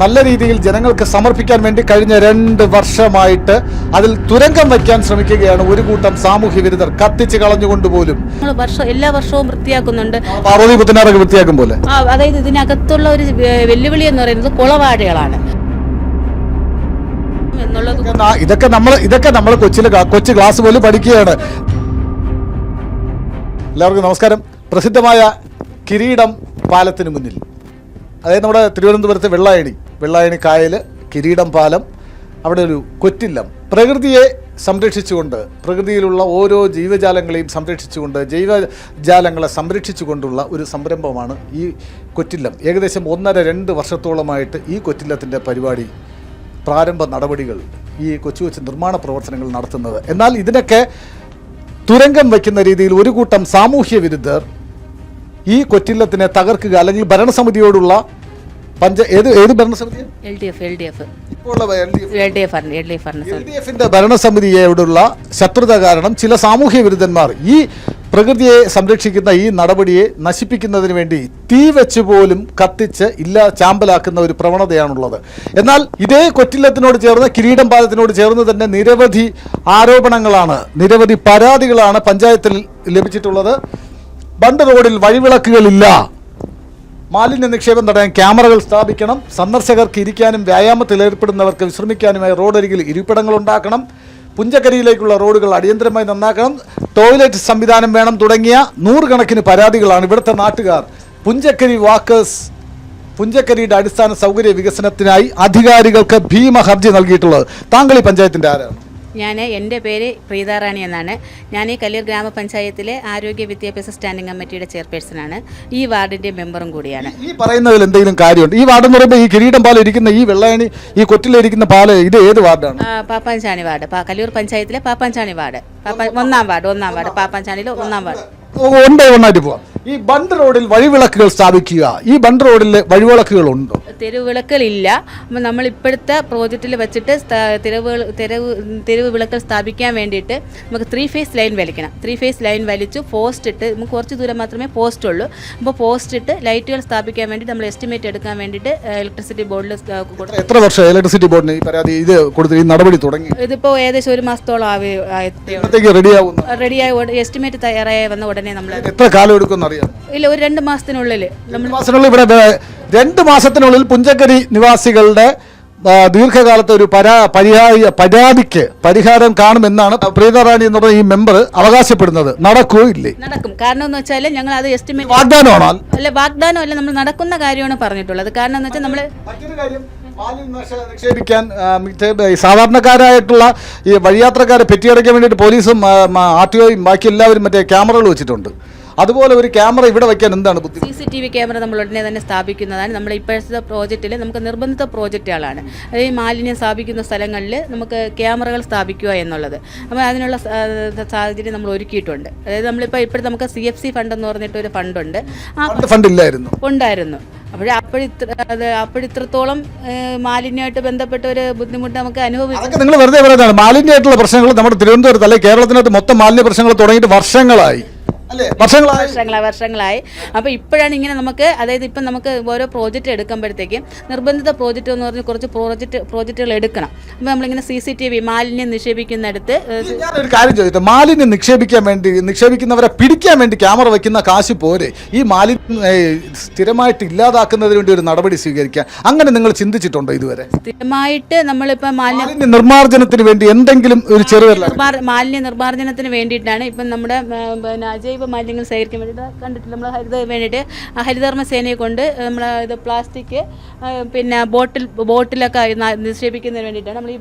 നല്ല രീതിയിൽ ജനങ്ങൾക്ക് സമർപ്പിക്കാൻ വേണ്ടി കഴിഞ്ഞ രണ്ട് വർഷമായിട്ട് അതിൽ തുരങ്കം വയ്ക്കാൻ ശ്രമിക്കുകയാണ് ഒരു കൂട്ടം സാമൂഹ്യ വിരുദ്ധർ. കത്തിച്ച് കളഞ്ഞുകൊണ്ട് പോലും. എല്ലാ വർഷവും വൃത്തിയാക്കുന്നുണ്ട്. പാർവതി പുത്തനാറൊക്കെ വൃത്തിയാക്കും പോലെ. അതായത് ഇതിനകത്തുള്ള ഒരു വെല്ലുവിളി എന്ന് പറയുന്നത് കുളവാഴകളാണ്. എന്നുള്ളത് ഇതൊക്കെ നമ്മൾ ഇതൊക്കെ നമ്മൾ കൊച്ചിൽ കൊച്ചു ക്ലാസ് പോലും പഠിക്കുകയാണ്. എല്ലാവർക്കും നമസ്കാരം. പ്രസിദ്ധമായ കിരീടം പാലത്തിന് മുന്നിൽ. അതായത് നമ്മുടെ തിരുവനന്തപുരത്ത് വെള്ളായണി വെള്ളായണി കായൽ കിരീടം പാലം അവിടെ ഒരു കൊറ്റില്ലം. പ്രകൃതിയെ സംരക്ഷിച്ചുകൊണ്ട് പ്രകൃതിയിലുള്ള ഓരോ ജീവജാലങ്ങളെയും സംരക്ഷിച്ചുകൊണ്ട് ജൈവജാലങ്ങളെ സംരക്ഷിച്ചുകൊണ്ടുള്ള ഒരു സംരംഭമാണ് ഈ കൊറ്റില്ലം. ഏകദേശം ഒന്നര രണ്ട് വർഷത്തോളമായിട്ട് ഈ കൊറ്റില്ലത്തിന്റെ പരിപാടി പ്രാരംഭ നടപടികൾ ഈ കൊച്ചു കൊച്ചു നിർമ്മാണ പ്രവർത്തനങ്ങൾ നടത്തുന്നത്. എന്നാൽ ഇതിനൊക്കെ തുരങ്കം വയ്ക്കുന്ന രീതിയിൽ ഒരു കൂട്ടം സാമൂഹ്യ വിരുദ്ധർ ഈ കൊറ്റില്ലത്തിനെ തകർക്കുക അല്ലെങ്കിൽ ഭരണസമിതിയോടുള്ള പഞ്ച ഏത് ഭരണസമിതി ഇപ്പോൾ ഭരണസമിതിയോടുള്ള ശത്രുത കാരണം ചില സാമൂഹ്യ വിരുദ്ധന്മാർ ഈ പ്രകൃതിയെ സംരക്ഷിക്കുന്ന ഈ നടപടിയെ നശിപ്പിക്കുന്നതിന് വേണ്ടി തീ വെച്ച് പോലും കത്തിച്ച് ഇല്ല ചാമ്പലാക്കുന്ന ഒരു പ്രവണതയാണുള്ളത്. എന്നാൽ ഇതേ കൊറ്റില്ലത്തിനോട് ചേർന്ന് കിരീടം പാലത്തിനോട് ചേർന്ന് തന്നെ നിരവധി ആരോപണങ്ങളാണ് നിരവധി പരാതികളാണ് പഞ്ചായത്തിൽ ലഭിച്ചിട്ടുള്ളത്. ബണ്ട് റോഡിൽ വഴിവിളക്കുകളില്ല. മാലിന്യ നിക്ഷേപം തടയാൻ ക്യാമറകൾ സ്ഥാപിക്കണം. സന്ദർശകർക്ക് ഇരിക്കാനും വ്യായാമത്തിൽ ഏർപ്പെടുന്നവർക്ക് വിശ്രമിക്കാനുമായി റോഡരികിൽ ഇരിപ്പിടങ്ങൾ ഉണ്ടാക്കണം. പുഞ്ചക്കരിയിലേക്കുള്ള റോഡുകൾ അടിയന്തരമായി നന്നാക്കണം. ടോയ്ലറ്റ് സംവിധാനം വേണം തുടങ്ങിയ നൂറുകണക്കിന് പരാതികളാണ് ഇവിടുത്തെ നാട്ടുകാർ. പുഞ്ചക്കരി വാക്കേഴ്സ് പുഞ്ചക്കരിയുടെ അടിസ്ഥാന സൗകര്യ വികസനത്തിനായി അധികാരികൾക്ക് ഭീമ ഹർജി നൽകിയിട്ടുള്ളത് താങ്കളി പഞ്ചായത്തിന്റെ ആരാണ്? ഞാൻ എന്റെ പേര് പ്രീതാറാണി എന്നാണ്. ഞാൻ ഈ കല്ലൂർ ഗ്രാമപഞ്ചായത്തിലെ ആരോഗ്യ വിദ്യാഭ്യാസ സ്റ്റാൻഡിംഗ് കമ്മിറ്റിയുടെ ചെയർപേഴ്സണാണ്. ഈ വാർഡിന്റെ മെമ്പറും കൂടിയാണ്. ഈ പറയുന്നതിൽ എന്തെങ്കിലും കാര്യമുണ്ട്? ഈ വാർഡ് എന്ന് പറയുമ്പോൾ ഈ കിരീടം പാലം ഇരിക്കുന്ന ഈ വെള്ളയണി ഈ കൊറ്റിലിരിക്കുന്ന പാൽ ഇത് ഏത് വാർഡാണ്? ആ, പാപ്പാഞ്ചാണി വാർഡ്. കല്ലൂർ പഞ്ചായത്തിലെ പാപ്പാഞ്ചാണി വാർഡ്. ഒന്നാം വാർഡ് ഒന്നാം വാർഡ്. പാപ്പാഞ്ചാണിയിലെ ഒന്നാം വാർഡ്. ഒന്നായിട്ട് പോവാം. ഈ ബണ്ട് റോഡിൽ വഴിവിളക്കുകൾ സ്ഥാപിക്കുക. ഈ ബണ്ട് റോഡിൽ വഴിവിളക്കുകൾ ഉണ്ടോ തെരുവിളക്കലില്ല അപ്പം നമ്മൾ ഇപ്പോഴത്തെ പ്രോജക്റ്റിൽ വെച്ചിട്ട് തെരുവ് തെരുവ് തെരുവ് വിളക്കൽ സ്ഥാപിക്കാൻ വേണ്ടിയിട്ട് നമുക്ക് ത്രീ ഫേസ് ലൈൻ വലിക്കണം. ത്രീ ഫേസ് ലൈൻ വലിച്ചു പോസ്റ്റ് ഇട്ട് നമുക്ക് കുറച്ച് ദൂരം മാത്രമേ പോസ്റ്റ് ഉള്ളൂ. അപ്പോൾ പോസ്റ്റ് ഇട്ട് ലൈറ്റുകൾ സ്ഥാപിക്കാൻ വേണ്ടി നമ്മൾ എസ്റ്റിമേറ്റ് എടുക്കാൻ വേണ്ടിയിട്ട് ഇലക്ട്രിസിറ്റി ബോർഡിൽ എത്ര വർഷം ഇലക്ട്രിസിറ്റി ബോർഡിന് ഈ പരാതി ഇത് കൊടുത്ത് ഈ നടപടി തുടങ്ങി? ഇതിപ്പോൾ ഏകദേശം ഒരു മാസത്തോളം റെഡിയാവുന്നു റെഡിയായി എസ്റ്റിമേറ്റ് തയ്യാറായി വന്ന ഉടനെ നമ്മൾ എത്ര കാലം എടുക്കും ഇല്ല ഒരു രണ്ട് മാസത്തിനുള്ളിൽ ഇവിടെ രണ്ട് മാസത്തിനുള്ളിൽ പുഞ്ചക്കരി നിവാസികളുടെ ദീർഘകാലത്തെ ഒരു പരാ പരിഹാര പരാതിക്ക് പരിഹാരം കാണുമെന്നാണ് പ്രീതറാണി എന്ന് പറഞ്ഞ ഈ മെമ്പർ അവകാശപ്പെടുന്നത്. നടക്കൂ ഇല്ലേ? നടക്കും. കാരണം എന്ന് വെച്ചാൽ ഞങ്ങൾ അത് എസ്റ്റിമേറ്റ് വാഗ്ദാനമാണോ? അല്ല വാഗ്ദാനം അല്ല നമ്മൾ നടക്കുന്ന കാര്യമാണ് പറഞ്ഞിട്ടുള്ളത്. കാരണം എന്ന് വെച്ചാൽ നമ്മൾ മറ്റൊരു കാര്യം നിക്ഷേപിക്കാൻ സാധാരണക്കാരായിട്ടുള്ള ഈ വഴിയാത്രക്കാരെ പെറ്റിയടയ്ക്കാൻ വേണ്ടിയിട്ട് പോലീസും ആർ ടി ഒയും ബാക്കി എല്ലാവരും മറ്റേ ക്യാമറകൾ വെച്ചിട്ടുണ്ട്. അതുപോലെ ഒരു ക്യാമറ ഇവിടെ വയ്ക്കാൻ എന്താണ് ബുദ്ധി C C T V camera നമ്മൾ ഉടനെ തന്നെ സ്ഥാപിക്കുന്നതാണ്. നമ്മൾ ഇപ്പോഴത്തെ പ്രോജക്റ്റിൽ നമുക്ക് നിർബന്ധിത പ്രോജക്റ്റുകളാണ്. അതായത് ഈ മാലിന്യം സ്ഥാപിക്കുന്ന സ്ഥലങ്ങളിൽ നമുക്ക് ക്യാമറകൾ സ്ഥാപിക്കുക എന്നുള്ളത്. അപ്പോൾ അതിനുള്ള സാഹചര്യം നമ്മൾ ഒരുക്കിയിട്ടുണ്ട്. അതായത് നമ്മളിപ്പോൾ ഇപ്പോഴത്തെ നമുക്ക് സി എഫ് സി ഫണ്ട് എന്ന് പറഞ്ഞിട്ട് ഒരു ഫണ്ടുണ്ട്. ആ ഫണ്ട് ഇല്ലായിരുന്നു ഉണ്ടായിരുന്നു. അപ്പോൾ അപ്പോഴിത്ര അത് അപ്പോഴിത്രത്തോളം മാലിന്യമായിട്ട് ബന്ധപ്പെട്ട ഒരു ബുദ്ധിമുട്ട് നമുക്ക് അനുഭവിക്കും നിങ്ങൾ വെറുതെ പറയുന്നതാണ്. മാലിന്യമായിട്ടുള്ള പ്രശ്നങ്ങൾ നമ്മുടെ തിരുവനന്തപുരത്ത് അല്ലെങ്കിൽ കേരളത്തിനകത്ത് മൊത്തം മാലിന്യ പ്രശ്നങ്ങൾ തുടങ്ങിയിട്ട് വർഷങ്ങളായി. വർഷങ്ങളായി. വർഷങ്ങളായി വർഷങ്ങളായി. അപ്പോൾ ഇപ്പോഴാണ് ഇങ്ങനെ നമുക്ക് അതായത് ഇപ്പം നമുക്ക് ഓരോ പ്രോജക്റ്റ് എടുക്കുമ്പോഴത്തേക്കും നിർബന്ധിത പ്രോജക്റ്റ് എന്ന് പറഞ്ഞ് കുറച്ച് പ്രോജക്റ്റ് പ്രോജക്റ്റുകൾ എടുക്കണം. അപ്പോൾ നമ്മളിങ്ങനെ സി സി ടി വി മാലിന്യം നിക്ഷേപിക്കുന്നിടത്ത് ഞാനൊരു കാര്യം ചോദിച്ചു മാലിന്യം നിക്ഷേപിക്കാൻ വേണ്ടി നിക്ഷേപിക്കുന്നവരെ പിടിക്കാൻ വേണ്ടി ക്യാമറ വെക്കുന്ന കാശ് പോരെ? ഈ മാലിന്യം സ്ഥിരമായിട്ട് ഇല്ലാതാക്കുന്നതിന് വേണ്ടി ഒരു നടപടി സ്വീകരിക്കാൻ. അങ്ങനെ നിങ്ങൾ ചിന്തിച്ചിട്ടുണ്ടോ ഇതുവരെ? സ്ഥിരമായിട്ട് നമ്മളിപ്പോൾ മാലിന്യ നിർമ്മാർജനത്തിന് വേണ്ടി എന്തെങ്കിലും ഒരു ചെറിയ മാലിന്യ നിർമ്മാർജനത്തിന് വേണ്ടിയിട്ടാണ് ഇപ്പം നമ്മുടെ പിന്നെ അജൈവ മാലിന്യങ്ങൾ ശേഖരിക്കാൻ വേണ്ടിയിട്ട് കണ്ടിട്ടില്ല. നമ്മൾ ഹരിത വേണ്ടിയിട്ട് ആ ഹരിതകർമ്മ സേനയെ കൊണ്ട് നമ്മൾ ഇത് പ്ലാസ്റ്റിക് പിന്നെ ബോട്ടിൽ ബോട്ടിലൊക്കെ നിക്ഷേപിക്കുന്നതിന് വേണ്ടിയിട്ടാണ് നമ്മൾ ഈ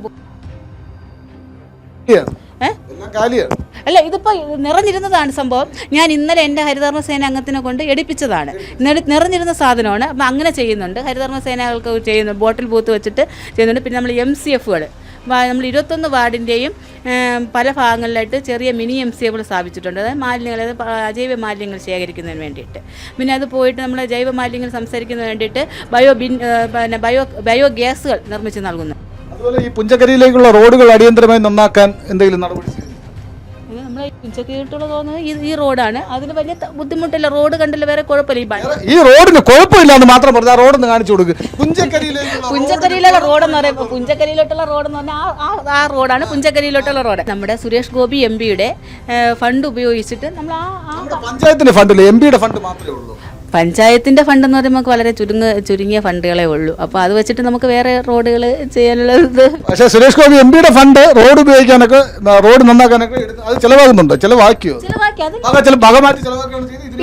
അല്ല ഇതിപ്പോ നിറഞ്ഞിരുന്നതാണ് സംഭവം. ഞാൻ ഇന്നലെ എന്റെ ഹരിതകർമ്മ സേന അംഗത്തിനെ കൊണ്ട് എടുപ്പിച്ചതാണ്. ഇന്നലെ നിറഞ്ഞിരുന്ന സാധനമാണ്. അപ്പം അങ്ങനെ ചെയ്യുന്നുണ്ട്. ഹരിതകർമ്മ സേനകൾക്ക് ചെയ്യുന്നു ബോട്ടിൽ ബൂത്ത് വെച്ചിട്ട് ചെയ്യുന്നുണ്ട്. പിന്നെ നമ്മൾ എം സി എഫുകൾ നമ്മൾ ഇരുപത്തൊന്ന് വാർഡിന്റെയും പല ഭാഗങ്ങളിലായിട്ട് ചെറിയ മിനി എം സി എബിൾ സ്ഥാപിച്ചിട്ടുണ്ട് അതായത് മാലിന്യങ്ങൾ അതായത് അജൈവ മാലിന്യങ്ങൾ ശേഖരിക്കുന്നതിന് വേണ്ടിയിട്ട് പിന്നെ അത് പോയിട്ട് നമ്മൾ ജൈവ മാലിന്യങ്ങൾ സംസാരിക്കുന്നതിന് വേണ്ടിയിട്ട് ബയോ ബിൻ പിന്നെ ബയോ ബയോ ഗ്യാസുകൾ നിർമ്മിച്ച് നൽകുന്നു അതുപോലെ ഈ പുഞ്ചക്കരിയിലേക്കുള്ള റോഡുകൾ അടിയന്തരമായി നന്നാക്കാൻ എന്തെങ്കിലും നടപടി? ഇത് നമ്മൾ ഉച്ചക്കേട്ടുള്ള തോന്നുന്നത് ഈ റോഡാണ്. അതിന് വലിയ ബുദ്ധിമുട്ടില്ല. റോഡ് കണ്ടില്ല വേറെ കുഴപ്പമില്ല ഈ റോഡിന് കുഴപ്പമില്ല എന്ന് മാത്രം പറഞ്ഞാൽ റോഡ് ഒന്ന് കാണിച്ചു കൊടുക്ക്. പുഞ്ചക്കരിയിലേക്കുള്ള പുഞ്ചക്കരിയിലുള്ള റോഡ് എന്ന് പറയുമ്പോൾ പുഞ്ചക്കരിയിലോട്ടുള്ള റോഡ് എന്ന് പറഞ്ഞാൽ ആ റോഡാണ് പുഞ്ചക്കരിയിലോട്ടുള്ള റോഡ്. നമ്മുടെ സുരേഷ് ഗോപി എം പിയുടെ ഫണ്ട് ഉപയോഗിച്ചിട്ട് നമ്മൾ ആ ആ പഞ്ചായത്തിന്റെ ഫണ്ടില്ല എം പിയുടെ ഫണ്ട് മാത്രമേ ഉള്ളൂ. പഞ്ചായത്തിന്റെ ഫണ്ട് എന്ന് പറയുമ്പോൾ നമുക്ക് വളരെ ചുരുങ്ങ ചുരുങ്ങിയ ഫണ്ടുകളേ ഉള്ളൂ. അപ്പോൾ അത് വെച്ചിട്ട് നമുക്ക് വേറെ റോഡുകൾ ചെയ്യാനുള്ള ഇത്. പക്ഷേ സുരേഷ് ഗോപി എം പിയുടെ ഫണ്ട് റോഡ് ഉപയോഗിക്കാനൊക്കെ റോഡ് നന്നാക്കാനൊക്കെ അത് ചിലവാകുന്നുണ്ടോ? ചിലവാക്കിയോ? മാറ്റി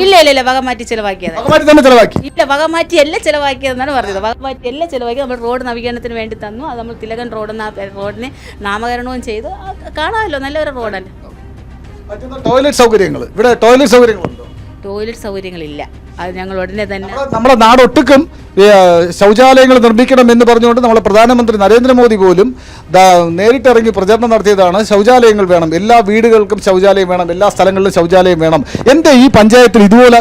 ഇല്ല ഇല്ല ഇല്ല. വക മാറ്റി ചിലവാക്കിയത്. വക മാറ്റി ഇല്ല വക മാറ്റിയല്ല ചിലവാക്കിയതെന്നാണ് പറഞ്ഞത്. വക എല്ലാം ചിലവാക്കി. നമ്മൾ റോഡ് നവീകരണത്തിന് വേണ്ടി തന്നു. അത് നമ്മൾ തിലകൻ റോഡ് റോഡിന് നാമകരണവും ചെയ്തു. കാണാമല്ലോ. നല്ലൊരു റോഡല്ലേ. ടോയ്ലറ്റ് സൗകര്യങ്ങൾ ഇവിടെ ടോയ്ലറ്റ് സൗകര്യങ്ങളുണ്ടോ? ടോയ്ലറ്റ് സൗകര്യങ്ങളില്ല. അത് ഞങ്ങൾ ഉടനെ തന്നെ നമ്മുടെ- നാട് നാടൊട്ടുക്കും ശൗചാലയങ്ങൾ നിർമ്മിക്കണം എന്ന് പറഞ്ഞുകൊണ്ട് നമ്മുടെ പ്രധാനമന്ത്രി നരേന്ദ്രമോദി പോലും നേരിട്ടിറങ്ങി പ്രചരണം നടത്തിയതാണ്. ശൗചാലയങ്ങൾ വേണം എല്ലാ വീടുകൾക്കും ശൗചാലയം വേണം എല്ലാ സ്ഥലങ്ങളിലും ശൗചാലയം വേണം. എന്റെ ഈ പഞ്ചായത്തിൽ ഇതുപോലെ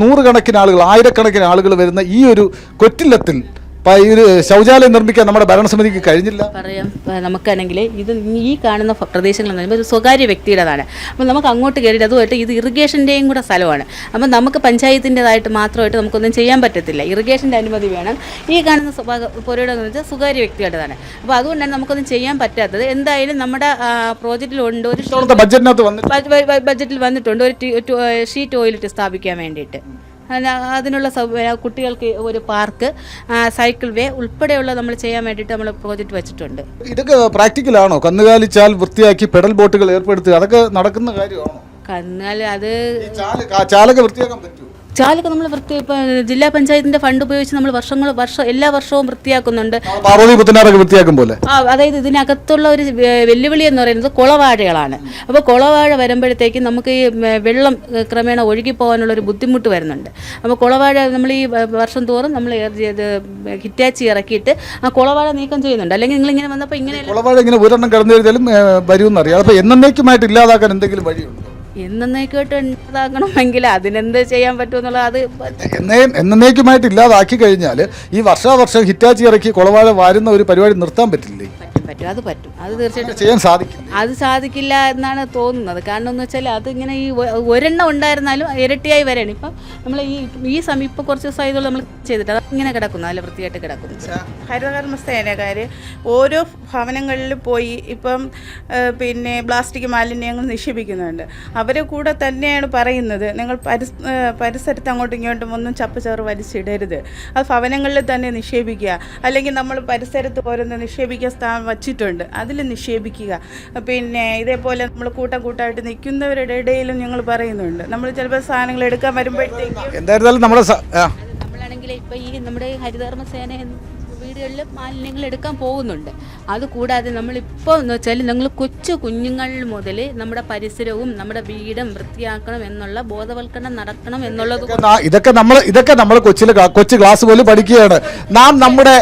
നൂറുകണക്കിന് ആളുകൾ ആയിരക്കണക്കിന് ആളുകൾ വരുന്ന ഈ ഒരു കൊറ്റില്ലത്തിൽ ഒരു ശൗചാലയം നിർമ്മിക്കാൻ നമ്മുടെ ഭരണസമിതിക്ക് കഴിഞ്ഞില്ല. പറയാം. നമുക്കാണെങ്കിൽ ഇത് ഈ കാണുന്ന പ്രദേശങ്ങൾ ഒരു സ്വകാര്യ വ്യക്തിയുടേതാണ്. അപ്പം നമുക്ക് അങ്ങോട്ട് കയറിയിട്ട് അതുമായിട്ട് ഇത് ഇറിഗേഷന്റെയും കൂടെ സ്ഥലമാണ്. അപ്പം നമുക്ക് പഞ്ചായത്തിന്റെതായിട്ട് മാത്രമായിട്ട് നമുക്കൊന്നും ചെയ്യാൻ പറ്റത്തില്ല. ഇറിഗേഷന്റെ അനുമതി വേണം. ഈ കാണുന്ന പുരയുടെ എന്ന് വെച്ചാൽ സ്വകാര്യ വ്യക്തിയുടേതാണ്. അപ്പോൾ അതുകൊണ്ടാണ് നമുക്കൊന്നും ചെയ്യാൻ പറ്റാത്തത്. എന്തായാലും നമ്മുടെ പ്രോജക്റ്റിലുണ്ട് ഒരു ബഡ്ജറ്റിനകത്ത് വന്നിട്ട് ബജ- ബ- ബ- ബജറ്റിൽ വന്നിട്ടുണ്ട്. ഒരു ഷീറ്റ് ഓയിലിട്ട് ഷീ ടോയ്ലറ്റ് സ്ഥാപിക്കാൻ വേണ്ടിയിട്ട്. അതിനുള്ള സൗകര്യ കുട്ടികൾക്ക് ഒരു പാർക്ക് സൈക്കിൾ വേ ഉൾപ്പെടെയുള്ള നമ്മൾ ചെയ്യാൻ വേണ്ടിയിട്ട് നമ്മൾ പ്രോജക്റ്റ് വെച്ചിട്ടുണ്ട്. ഇതൊക്കെ പ്രാക്ടിക്കൽ ആണോ? കന്നുകാലിച്ചാൽ വൃത്തിയാക്കി പെഡൽ ബോട്ടുകൾ ഏർപ്പെടുത്തുക അതൊക്കെ നടക്കുന്ന കാര്യമാണോ? കന്നുകാലി അത് ചാലൊക്കെ വൃത്തിയാക്കാൻ പറ്റുമോ? ചാലൊക്കെ നമ്മൾ വൃത്തി ജില്ലാ പഞ്ചായത്തിന്റെ ഫണ്ട് ഉപയോഗിച്ച് നമ്മൾ വർഷങ്ങൾ വർഷം എല്ലാ വർഷവും വൃത്തിയാക്കുന്നുണ്ട്. വൃത്തിയാക്കും പോലെ. ആ അതായത് ഇതിനകത്തുള്ള ഒരു വെല്ലുവിളി എന്ന് പറയുന്നത് കുളവാഴകളാണ്. അപ്പോൾ കുളവാഴ വരുമ്പോഴത്തേക്കും നമുക്ക് ഈ വെള്ളം ക്രമേണ ഒഴുകി പോകാനുള്ള ഒരു ബുദ്ധിമുട്ട് വരുന്നുണ്ട്. അപ്പോൾ കുളവാഴ നമ്മൾ ഈ വർഷം തോറും നമ്മൾ ഇത് ഹിറ്റാച്ചി ഇറക്കിയിട്ട് ആ കുളവാഴ നീക്കം ചെയ്യുന്നുണ്ട്. അല്ലെങ്കിൽ നിങ്ങൾ ഇങ്ങനെ വന്നപ്പോൾ ഇങ്ങനെ കുളവാഴ ഇങ്ങനെ ഒരെണ്ണം കടന്നു കഴിഞ്ഞാലും വരുമെന്നറിയാം അപ്പോൾ എന്നേക്കുമായിട്ട് ഇല്ലാതാക്കാൻ എന്തെങ്കിലും വഴിയുണ്ടോ? ചെയ്യാൻ എന്നേക്കുമായിട്ട് ഇല്ലാതാക്കി കഴിഞ്ഞാൽ ഈ വർഷാവർഷം ഹിറ്റാച്ചി ഇറക്കി കുളവാഴ വാരുന്ന ഒരു പരിപാടി നിർത്താൻ പറ്റില്ലേ? പറ്റും. അത് പറ്റും. അത് തീർച്ചയായിട്ടും ചെയ്യാൻ സാധിക്കും അത് സാധിക്കില്ല എന്നാണ് തോന്നുന്നത്. കാരണം എന്ന് വെച്ചാൽ അതിങ്ങനെ ഈ ഒരെണ്ണം ഉണ്ടായിരുന്നാലും ഇരട്ടിയായി വരാണ്. ഇപ്പം നമ്മൾ ഈ ഈ സമയം ഇപ്പോൾ കുറച്ച് ദിവസമായതുകൊണ്ട് നമ്മൾ ചെയ്തിട്ട് അത് ഇങ്ങനെ കിടക്കുന്നു. നല്ല വൃത്തിയായിട്ട് കിടക്കുന്നു. ഹരിതകർമ്മ സേനക്കാർ ഓരോ ഭവനങ്ങളിൽ പോയി ഇപ്പം പിന്നെ പ്ലാസ്റ്റിക് മാലിന്യങ്ങൾ നിക്ഷേപിക്കുന്നുണ്ട്. അവരെ കൂടെ തന്നെയാണ് പറയുന്നത് നിങ്ങൾ പരിസ് പരിസരത്ത് അങ്ങോട്ടും ഇങ്ങോട്ടും ഒന്നും ചപ്പുചവറ് വലിച്ചിടരുത്. അത് ഭവനങ്ങളിൽ തന്നെ നിക്ഷേപിക്കുക. അല്ലെങ്കിൽ നമ്മൾ പരിസരത്ത് ഓരോന്ന് നിക്ഷേപിക്കാൻ സ്ഥാനം വച്ചിട്ടുണ്ട്. അതിൽ നിക്ഷേപിക്കുക. പിന്നെ ഇതേപോലെ നമ്മൾ കൂട്ടം കൂട്ടമായിട്ട് നിൽക്കുന്നവരുടെ ഇടയിലും ഞങ്ങൾ പറയുന്നുണ്ട്. നമ്മൾ ചിലപ്പോൾ സാധനങ്ങൾ എടുക്കാൻ വരുമ്പോഴത്തേക്കും എന്തായിരുന്നാലും നമ്മുടെ നമ്മളാണെങ്കിൽ ഇപ്പം ഈ നമ്മുടെ ഹരിതകർമ്മ സേന വീടുകളിൽ മാലിന്യങ്ങൾ എടുക്കാൻ പോകുന്നുണ്ട്. അതുകൂടാതെ നമ്മളിപ്പോൾ എന്ന് വെച്ചാൽ നിങ്ങൾ കൊച്ചു കുഞ്ഞുങ്ങൾ മുതൽ നമ്മുടെ പരിസരവും നമ്മുടെ വീടും വൃത്തിയാക്കണം എന്നുള്ള ബോധവൽക്കരണം നടക്കണം എന്നുള്ളത് ഇതൊക്കെ നമ്മൾ ഇതൊക്കെ നമ്മൾ കൊച്ചിൽ കൊച്ചു ക്ലാസ് പോലും പഠിക്കുകയാണ്. നാം നമ്മുടെ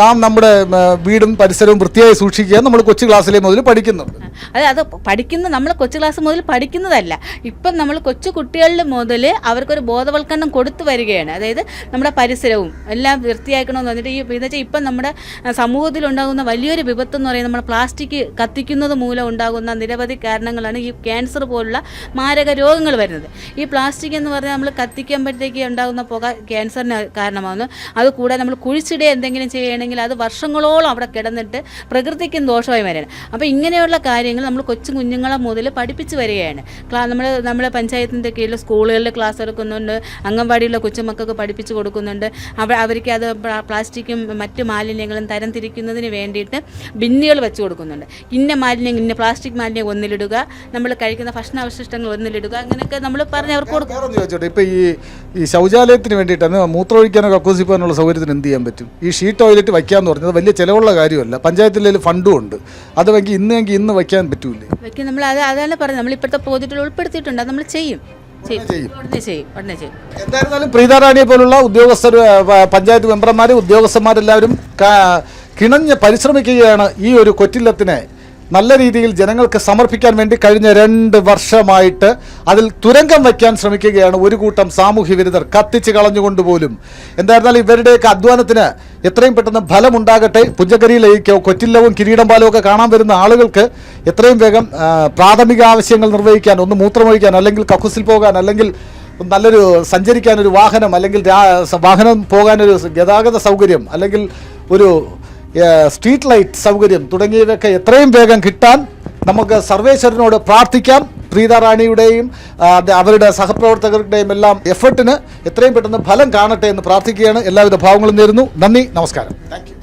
നാം നമ്മുടെ വീടും പരിസരവും വൃത്തിയായി സൂക്ഷിക്കുക നമ്മൾ കൊച്ചു ക്ലാസ്സിലെ മുതൽ പഠിക്കുന്നുണ്ട്. അതെ അത് പഠിക്കുന്ന നമ്മൾ കൊച്ചു ക്ലാസ് മുതൽ പഠിക്കുന്നതല്ല. ഇപ്പം നമ്മൾ കൊച്ചു കുട്ടികളിൽ മുതൽ അവർക്കൊരു ബോധവൽക്കരണം കൊടുത്തു വരികയാണ്. അതായത് നമ്മുടെ പരിസരവും എല്ലാം വൃത്തിയാക്കണമെന്ന് പറഞ്ഞിട്ട് ഈ വെച്ചാൽ ഇപ്പം നമ്മുടെ സമൂഹത്തിൽ ഉണ്ടാകുന്ന വലിയൊരു വിപത്ത് എന്ന് പറയുന്നത് നമ്മൾ പ്ലാസ്റ്റിക് കത്തിക്കുന്നത് മൂലം ഉണ്ടാകുന്ന നിരവധി കാരണങ്ങളാണ് ഈ ക്യാൻസർ പോലുള്ള മാരക രോഗങ്ങൾ വരുന്നത്. ഈ പ്ലാസ്റ്റിക് എന്ന് പറഞ്ഞാൽ നമ്മൾ കത്തിക്കുമ്പോഴത്തേക്ക് ഉണ്ടാകുന്ന പുക ക്യാൻസറിന് കാരണമാകുന്നു അതുകൂടാതെ നമ്മൾ കുഴിച്ചിടെ എന്തെങ്കിലും ചെയ്യണമെങ്കിൽ അത് വർഷങ്ങളോളം അവിടെ കിടന്നിട്ട് പ്രകൃതിക്കും ദോഷമായി വരികയാണ് അപ്പോൾ ഇങ്ങനെയുള്ള കാര്യങ്ങൾ നമ്മൾ കൊച്ചു കുഞ്ഞുങ്ങളെ മുതൽ പഠിപ്പിച്ച് വരികയാണ്. ക്ലാ നമ്മൾ നമ്മുടെ പഞ്ചായത്തിന്റെ കീഴിൽ സ്കൂളുകളിൽ ക്ലാസ് എടുക്കുന്നുണ്ട് അംഗൻവാടിയിലെ കൊച്ചുമക്കൾക്ക് പഠിപ്പിച്ച് കൊടുക്കുന്നുണ്ട്. അവ അവർക്ക് അത് പ്ലാ- പ്ലാസ്റ്റിക്കും മറ്റ് മാലിന്യങ്ങളും തരം തിരിക്കുന്നതിന് വേണ്ടിയിട്ട് ബിന്നുകൾ വെച്ച് കൊടുക്കുന്നുണ്ട്. ഇന്ന മാലിന്യം ഇന്ന പ്ലാസ്റ്റിക് മാലിന്യം ഒന്നിലിടുക നമ്മൾ കഴിക്കുന്ന ഭക്ഷണാവശിഷ്ടങ്ങൾ ഒന്നിലിടുക അങ്ങനെയൊക്കെ നമ്മൾ പറഞ്ഞ് അവർക്ക് കൊടുക്കും. ചോദിച്ചോട്ടെ? ഇപ്പൊ ഈ ഈ ശൗചാലയത്തിന് വേണ്ടിയിട്ടാണ് മൂത്രമൊഴിക്കാനോ കക്കൂസി പോകാനുള്ള സൗകര്യത്തിന് എന്ത് ചെയ്യാൻ പറ്റും? ഈ ഷീറ്റ് ടോയ്ലറ്റ് വയ്ക്കാന്ന് പറഞ്ഞത് വലിയ ചിലവുള്ള കാര്യമല്ല. പഞ്ചായത്തിലെ ഫണ്ടും ഉണ്ട്. അത് വെങ്കിൽ ഇന്നെങ്കിൽ ഇന്ന് വയ്ക്കാൻ പറ്റൂലേ? വെക്കും നമ്മൾ അത് അതാണ് പറഞ്ഞത്. നമ്മൾ ഇപ്പോഴത്തെ പ്രോജക്റ്റിൽ ഉൾപ്പെടുത്തിയിട്ടുണ്ട്. അത് നമ്മൾ ചെയ്യും. ചെയ്യും. പ്രീത ഉടനെ ചെയ്യും. എന്തായിരുന്നാലും പോലുള്ള ഉദ്യോഗസ്ഥർ പഞ്ചായത്ത് മെമ്പർമാർ ഉദ്യോഗസ്ഥന്മാരെല്ലാവരും കിണഞ്ഞ് പരിശ്രമിക്കുകയാണ് ഈ ഒരു കൊറ്റില്ലത്തിനെ. നല്ല രീതിയിൽ ജനങ്ങൾക്ക് സമർപ്പിക്കാൻ വേണ്ടി കഴിഞ്ഞ രണ്ട് വർഷമായിട്ട് അതിൽ തുരങ്കം വയ്ക്കാൻ ശ്രമിക്കുകയാണ് ഒരു കൂട്ടം സാമൂഹ്യ വിരുദ്ധർ. കത്തിച്ച് കളഞ്ഞുകൊണ്ട് പോലും. എന്തായിരുന്നാലും ഇവരുടെയൊക്കെ അധ്വാനത്തിന് എത്രയും പെട്ടെന്ന് ഫലമുണ്ടാകട്ടെ. പുഞ്ചക്കരിയിലേക്കോ കൊറ്റില്ലവും കിരീടം പാലവും ഒക്കെ കാണാൻ വരുന്ന ആളുകൾക്ക് എത്രയും വേഗം പ്രാഥമിക ആവശ്യങ്ങൾ നിർവഹിക്കാൻ ഒന്ന് മൂത്രമൊഴിക്കാൻ അല്ലെങ്കിൽ കക്കുസിൽ പോകാൻ അല്ലെങ്കിൽ നല്ലൊരു സഞ്ചരിക്കാൻ ഒരു വാഹനം അല്ലെങ്കിൽ വാഹനം പോകാനൊരു ഗതാഗത സൗകര്യം അല്ലെങ്കിൽ ഒരു സ്ട്രീറ്റ് ലൈറ്റ് സൗകര്യം തുടങ്ങിയവയൊക്കെ എത്രയും വേഗം കിട്ടാൻ നമുക്ക് സർവേശ്വരനോട് പ്രാർത്ഥിക്കാം. പ്രീത റാണിയുടെയും അവരുടെ സഹപ്രവർത്തകരുടെയും എല്ലാം എഫർട്ടിന് എത്രയും പെട്ടെന്ന് ഫലം കാണട്ടെ എന്ന് പ്രാർത്ഥിക്കുകയാണ്. എല്ലാവിധ ഭാവങ്ങളും നേരുന്നു. നന്ദി നമസ്കാരം. Thank you